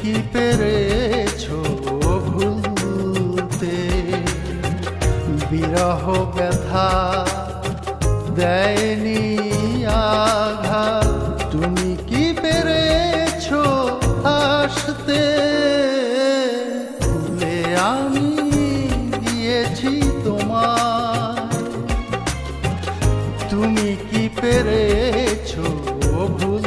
কি পেরেছ ভুলতে। বিরহ ব্যথা দেয়নি আঘাত। তুমি কি পেরেছ আসতে ভুলে আমি গিয়েছি তোমার তুমি কি পেরেছ ভুল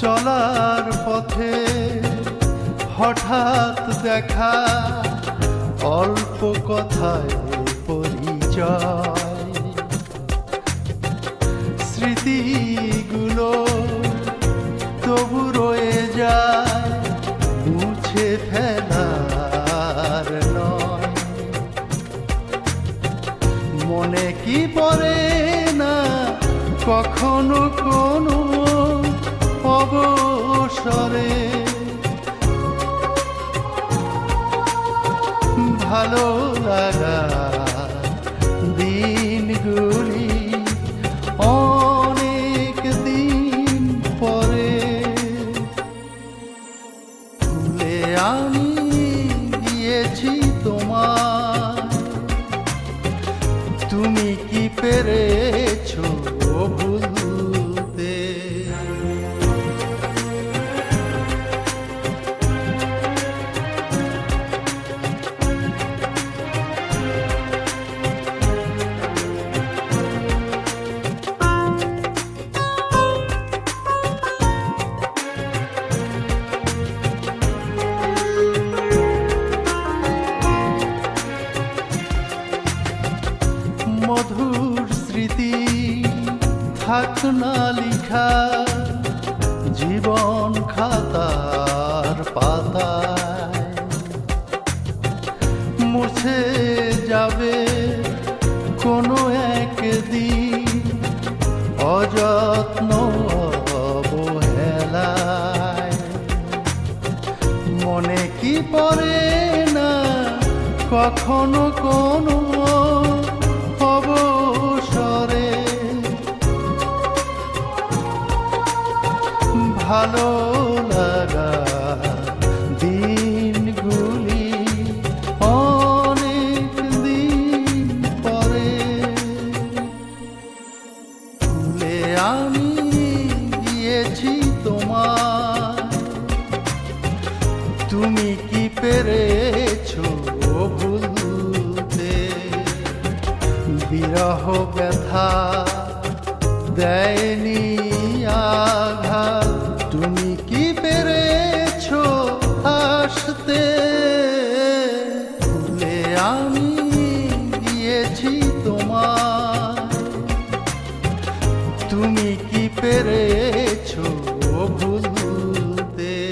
চলার পথে হঠাৎ দেখা অল্প কথায় পরিচয়। স্মৃতিগুলো তবু রয়ে যায়, মুছে ফেলার নয়। মনে কি পড়ে না, কখনো কোনো অবসরে। ভালো লাগা থাক না লিখা, জীবন খাতার পাতায়। মুছে যাবে কোনো একদিন অযত্ন অবহেলায়। মনে কি পড়ে না কখনো কোনো আমি গিয়েছি তোমার। তুমি কি পেরেছ ভুলতে? বিরহ ব্যথা দেয়নি তুমি কি পেরেছ ভুলতে?